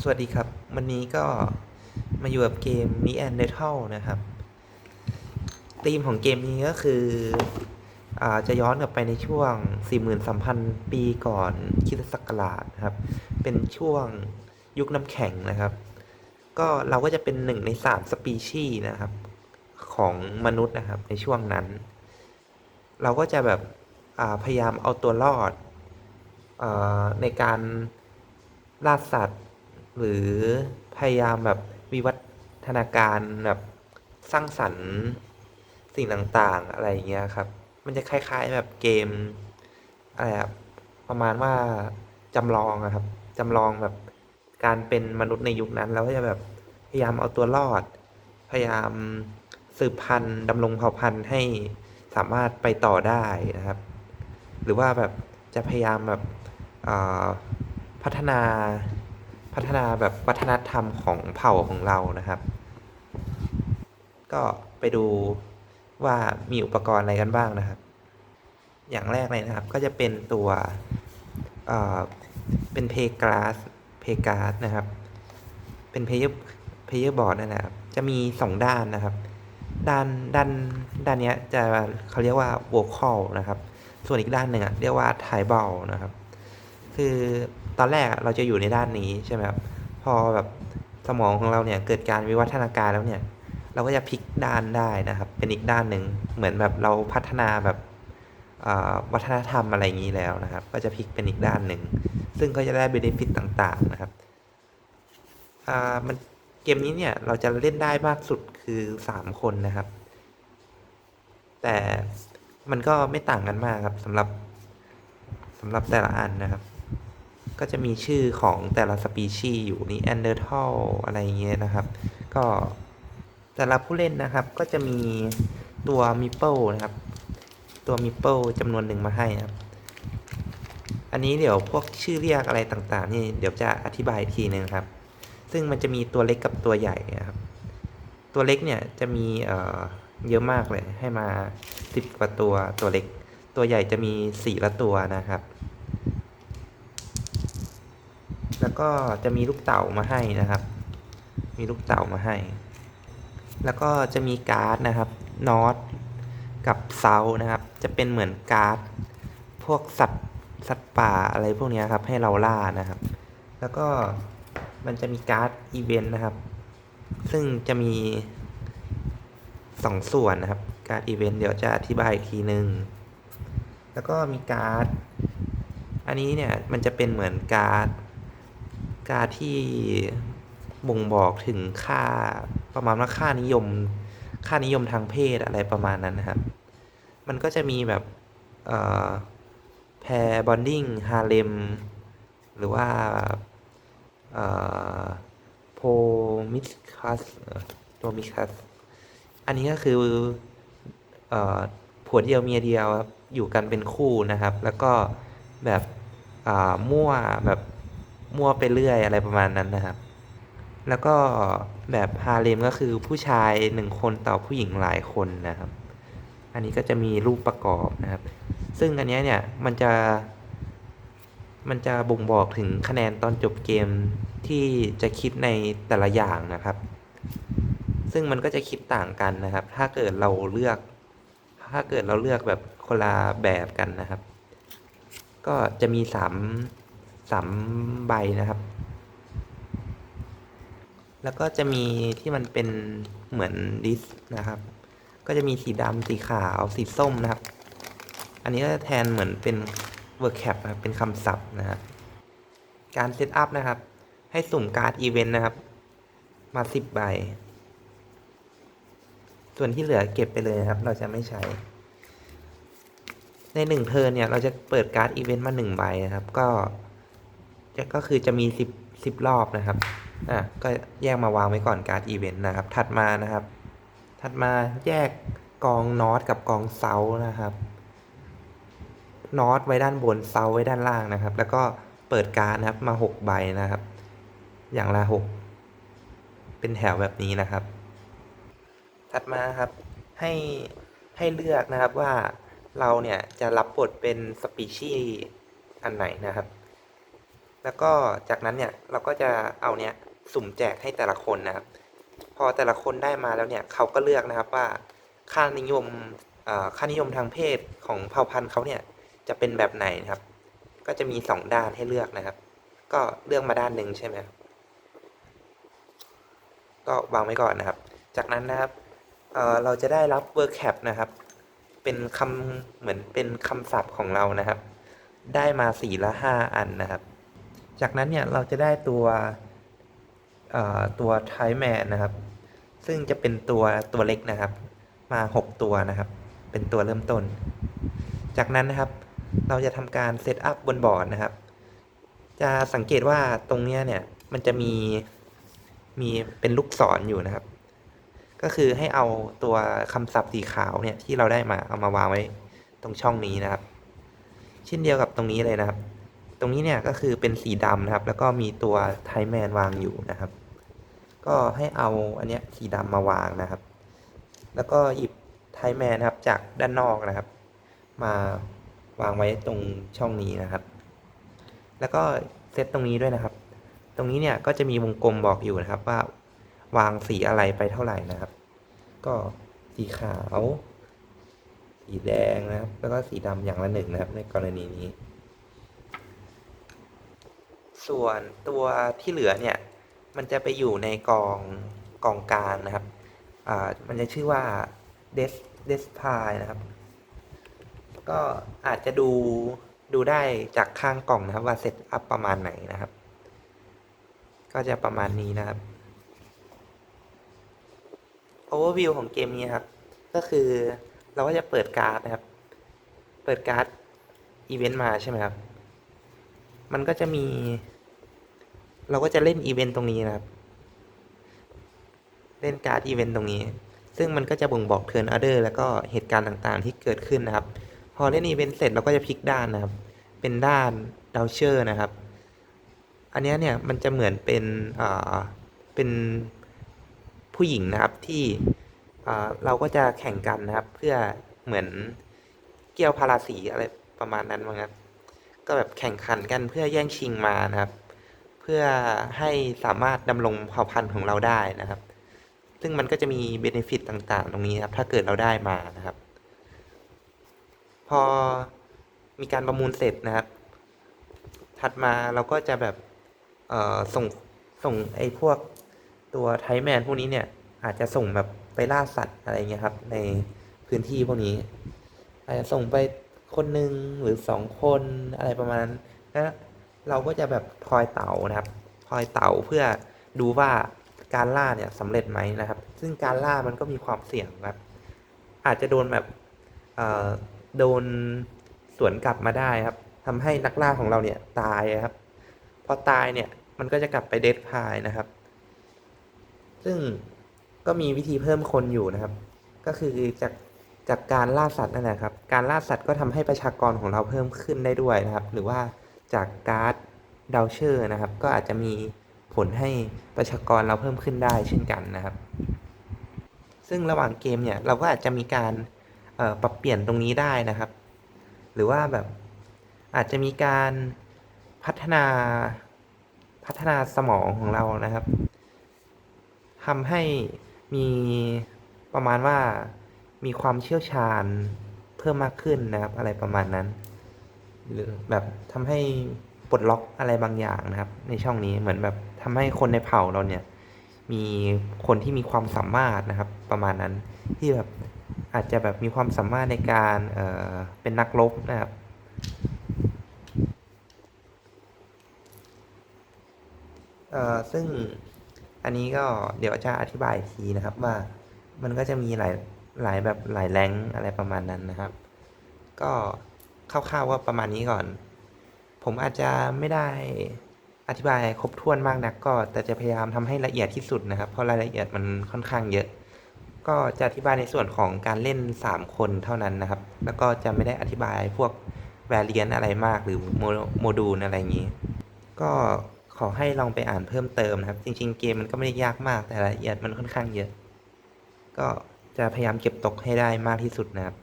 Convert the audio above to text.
สวัสดีครับ วันนี้ก็มาอยู่กับเกม m ีแอนเด t a l นะครับธีมของเกมนี้ก็คืออาจะย้อนกลับไปในช่วง 43,000 ปีก่อนคริสตศักราชครับ เป็นช่วงยุคน้ำแข็งนะครับ ก็เราก็จะเป็นหนึ่งในสามสปีชีส์นะครับ ของมนุษย์นะครับในช่วงนั้น เราก็จะแบบพยายามเอาตัวรอดอในการล่าสัตว์ หรือพยายามแบบวิวัฒนาการแบบสร้างสรรค์สิ่งต่างๆ อะไรอย่างเงี้ยครับ มันจะคล้ายๆแบบเกมอะไรอะประมาณว่าจำลองอะครับจำลองแบบการเป็นมนุษย์ในยุคนั้น แล้วก็จะแบบพยายามเอาตัวรอด พยายามสืบพันธุ์ดำรงเผ่าพันธุ์ให้สามารถไปต่อได้นะครับ หรือว่าแบบจะพยายามแบบพัฒนา พัฒนาแบบวัฒนธรรมของเผ่าของเรานะครับ ก็ไปดูว่ามีอุปกรณ์อะไรกันบ้างนะครับ อย่างแรกเลยนะครับก็จะเป็นตัวเอ่อเป็นเพก a s เพก a s นะครับ เป็นเพย์เพย์บอร์ดนั่นแหละครับ จะมีสองด้านนะครับ ด้านด้านด้านเนี้ยจะเขาเรียกว่า vocal นะครับ ส่วนอีกด้านหนึ่งอะเรียกว่า tribal นะครับ คือตอนแรกเราจะอยู่ในด้านนี้ใช่ไหมครับพอแบบสมองของเราเนี่ยเกิดการวิวัฒนาการแล้วเนี่ย เราก็จะพลิกด้านได้นะครับ เป็นอีกด้านหนึ่งเหมือนแบบเราพัฒนาแบบวัฒนธรรมอะไรอย่างนี้แล้วนะครับ ก็จะพลิกเป็นอีกด้านหนึ่ง ซึ่งก็จะได้เบนฟิตต่างๆนะครับมันเกมนี้เนี่ยเราจะเล่นได้มากสุดคือสามคนนะครับ แต่มันก็ไม่ต่างกันมากครับสำหรับสำหรับแต่ละอันนะครับ ก็จะมีชื่อของแต่ละสปีชีส์อยู่นี่แอนเดอร์ทัลอะไรเงี้ยนะครับ ก็แต่ละผู้เล่นนะครับก็จะมีตัวมิปเปิลนะครับ ตัวมิปเปิลจำนวนหนึ่งมาให้นะครับ อันนี้เดี๋ยวพวกชื่อเรียกอะไรต่างๆ นี่เดี๋ยวจะอธิบายอีกทีหนึงครับ ซึ่งมันจะมีตัวเล็กกับตัวใหญ่นะครับ ตัวเล็กเนี่ยจะมีเอ่อเยอะมากเลยให้มาสิบกว่าตัวตัวเล็ก ตัวใหญ่จะมีสี่ละตัวนะครับ แล้วก็จะมีลูกเต่ามาให้นะครับ มีลูกเต่ามาให้ แล้วก็จะมีการ์ดนะครับนอตกับเซานะครับ จะเป็นเหมือนการ์ดพวกสัตว์สัตว์ป่าอะไรพวกนี้ครับ ให้เราล่านะครับ แล้วก็มันจะมีการ์ดอีเวนต์นะครับ ซึ่งจะมีสองส่วนนะครับ การ์ดอีเวนต์เดี๋ยวจะอธิบายอีกทีหนึ่งแล้วก็มีการ์ด อันนี้เนี่ยมันจะเป็นเหมือนการ์ด การที่บ่งบอกถึงค่าประมาณว่าค่านิยม ค่านิยมทางเพศอะไรประมาณนั้นนะครับ มันก็จะมีแบบแพรบอนดิ้งฮาเลมหรือว่าโพมิสคัสตัวมิสคัสอันนี้ก็คืออผัวเดียวเมียเดียวครับอยู่กันเป็นคู่นะครับ แล้วก็แบบมั่วแบบ มั่วไปเรื่อยอะไรประมาณนั้นนะครับ แล้วก็แบบฮาเลมก็คือผู้ชายหนึ่งคนต่อผู้หญิงหลายคนนะครับ อันนี้ก็จะมีรูปประกอบนะครับ ซึ่งอันนี้เนี่ยมันจะ มันจะบ่งบอกถึงคะแนนตอนจบเกมที่จะคิดในแต่ละอย่างนะครับ ซึ่งมันก็จะคิดต่างกันนะครับ ถ้าเกิดเราเลือก ถ้าเกิดเราเลือกแบบคนละแบบกันนะครับ ก็จะมีสาม สามใบนะครับ แล้วก็จะมีที่มันเป็นเหมือนดิสนะครับ ก็จะมีสีดำสีขาวสีส้มนะครับ อันนี้ก็จะแทนเหมือนเป็น work cap นะครับเป็นคำศัพท์นะครับ การเซตอัพนะครับ ให้สุ่มการ์ดอีเวนต์นะครับ มาสิบใบ ส่วนที่เหลือเก็บไปเลยนะครับ เราจะไม่ใช้ในหนึ่งเทิร์นเนี่ย เราจะเปิดการ์ดอีเวนต์มาหนึ่งใบนะครับ ก็ ก็คือจะมีสิบสิบรอบนะครับ อะ ก็แยกมาวางไว้ก่อนการ์ดอีเวนต์นะครับ ถัดมานะครับ ถัดมาแยกกองนอตกับกองเซานะครับ นอตไว้ด้านบนเซาไว้ด้านล่างนะครับ แล้วก็เปิดการ์ดนะครับ มาหกใบนะครับ อย่างละหกเป็นแถวแบบนี้นะครับ ถัดมาครับ ให้ให้เลือกนะครับว่าเราเนี่ยจะรับบทเป็นสปีชีส์อันไหนนะครับ แล้วก็จากนั้นเนี่ยเราก็จะเอาเนี่ยสุ่มแจกให้แต่ละคนนะครับ พอแต่ละคนได้มาแล้วเนี่ยเขาก็เลือกนะครับว่าค่านิยมค่านิยมทางเพศของเผ่าพันธุ์เขาเนี่ยจะเป็นแบบไหนนะครับ ก็จะมีสองด้านให้เลือกนะครับ ก็เลือกมาด้านหนึ่งใช่ไหมครับก็วางไว้ก่อนนะครับ จากนั้นนะครับเเราจะได้รับ word cap นะครับ เป็นคำเหมือนเป็นคำศัพท์ของเรานะครับ ได้มาสี่ละห้าอันนะครับ จากนั้นเนี่ยเราจะได้ตัวตัวไทแมนนะครับ ซึ่งจะเป็นตัวตัวเล็กนะครับ มา 6 ตัวนะครับ เป็นตัวเริ่มต้น จากนั้นนะครับ เราจะทำการเซตอัพบนบอร์ดนะครับ จะสังเกตว่าตรงเนี้ยเนี่ยมันจะมีมีเป็นลูกศรออยู่นะครับ ก็คือให้เอาตัวคำศัพท์สีขาวเนี่ยที่เราได้มาเอามาวางไว้ตรงช่องนี้นะครับ เช่นเดียวกับตรงนี้เลยนะครับ ตรงนี้เนี่ยก็คือเป็นสีดำนะครับ แล้วก็มีตัวไทแมนวางอยู่นะครับ ก็ให้เอาอันเนี้ยสีดำมาวางนะครับ แล้วก็หยิบไทแมนครับจากด้านนอกนะครับ มาวางไว้ตรงช่องนี้นะครับ แล้วก็เซตตรงนี้ด้วยนะครับ ตรงนี้เนี่ยก็จะมีวงกลมบอกอยู่นะครับว่าวางสีอะไรไปเท่าไหร่นะครับ ก็สีขาว สีแดงนะครับ แล้วก็สีดำอย่างละหนึ่งนะครับ ในกรณีนี้ ส่วนตัวที่เหลือเนี่ยมันจะไปอยู่ในกองกองกางนะครับอ่ามันจะชื่อว่า des des p i นะครับ ก็อาจจะดูดูได้จากข้างกล่องนะครับว่าเซตอัพประมาณไหนนะครับ ก็จะประมาณนี้นะครับ overview ของเกมนี้ครับ ก็คือเราก็จะเปิดการ์ดนะครับ เปิดการ์ดอีเวนต์มาใช่ไหมครับ มันก็จะมี เราก็จะเล่นอีเวนต์ตรงนี้นะครับ เล่นการ์ดอีเวนต์ตรงนี้ ซึ่งมันก็จะบ่งบอกเทิร์นออเดอร์แล้วก็เหตุการณ์ต่างๆ ที่เกิดขึ้นนะครับ พอเล่นอีเวนต์เสร็จเราก็จะพลิกด้านนะครับ เป็นด้านดาวเชอร์นะครับ อันนี้เนี่ยมันจะเหมือนเป็นอ่าเป็นผู้หญิงนะครับที่อ่าเราก็จะแข่งกันนะครับ เพื่อเหมือนเกี่ยวพาราสีอะไรประมาณนั้นมั้งครับก็แบบแข่งขันกันเพื่อแย่งชิงมานะครับ เพื่อให้สามารถดำรงเผ่าพันธุ์ของเราได้นะครับ ซึ่งมันก็จะมีเบนฟิตต่างๆ ตรงนี้ครับ ถ้าเกิดเราได้มานะครับ พอมีการประมูลเสร็จนะครับ ถัดมาเราก็จะแบบเอ่อส่งส่งไอ้พวกตัวไทแมนพวกนี้เนี่ย อาจจะส่งแบบไปล่าสัตว์อะไรเงี้ยครับ ในพื้นที่พวกนี้อาจจะส่งไปคนหนึ่งหรือสองคนอะไรประมาณนั้น เราก็จะแบบทอยเต่านะครับทอยเต่าเพื่อดูว่าการล่าเนี่ยสำเร็จไหมนะครับ ซึ่งการล่ามันก็มีความเสี่ยงครับ อาจจะโดนแบบโดนสวนกลับมาได้ครับทำให้นักล่าของเราเนี่ยตายครับ พอตายเนี่ยมันก็จะกลับไปเดดพายนะครับ ซึ่งก็มีวิธีเพิ่มคนอยู่นะครับ ก็คือจากจากการล่าสัตว์นั่นแหละครับ การล่าสัตว์ก็ทำให้ประชากรของเราเพิ่มขึ้นได้ด้วยนะครับ หรือว่า จากการ์ดดาวเชอร์นะครับ ก็อาจจะมีผลให้ประชากรเราเพิ่มขึ้นได้เช่นกันนะครับ ซึ่งระหว่างเกมเนี่ยเราก็อาจจะมีการปรับเปลี่ยนตรงนี้ได้นะครับ หรือว่าแบบอาจจะมีการพัฒนาพัฒนาสมองของเรานะครับทำให้มีประมาณว่ามีความเชี่ยวชาญเพิ่มมากขึ้นนะครับ อะไรประมาณนั้น หรือแบบทำให้ปลดล็อกอะไรบางอย่างนะครับ ในช่องนี้เหมือนแบบทำให้คนในเผ่าเราเนี่ย มีคนที่มีความสามารถนะครับ ประมาณนั้นที่แบบอาจจะแบบมีความสามารถในการเออเป็นนักรบนะครับเออซึ่งอันนี้ก็เดี๋ยวจะอธิบายทีนะครับว่ามันก็จะมีหลายหลายแบบหลายแรงอะไรประมาณนั้นนะครับ ก็ คร่าวๆว่าประมาณนี้ก่อน ผมอาจจะไม่ได้อธิบายครบถ้วนมากนักก็ แต่จะพยายามทำให้ละเอียดที่สุดนะครับ เพราะรายละเอียดมันค่อนข้างเยอะ ก็จะอธิบายในส่วนของการเล่น 3 คนเท่านั้นนะครับ แล้วก็จะไม่ได้อธิบายพวกแวรเลียนอะไรมากหรือโมโมดูลอะไรอย่างนี้ ก็ขอให้ลองไปอ่านเพิ่มเติมนะครับ จริง ๆ เกมมันก็ไม่ได้ยากมากแต่รายละเอียดมันค่อนข้างเยอะ ก็จะพยายามเก็บตกให้ได้มากที่สุดนะครับ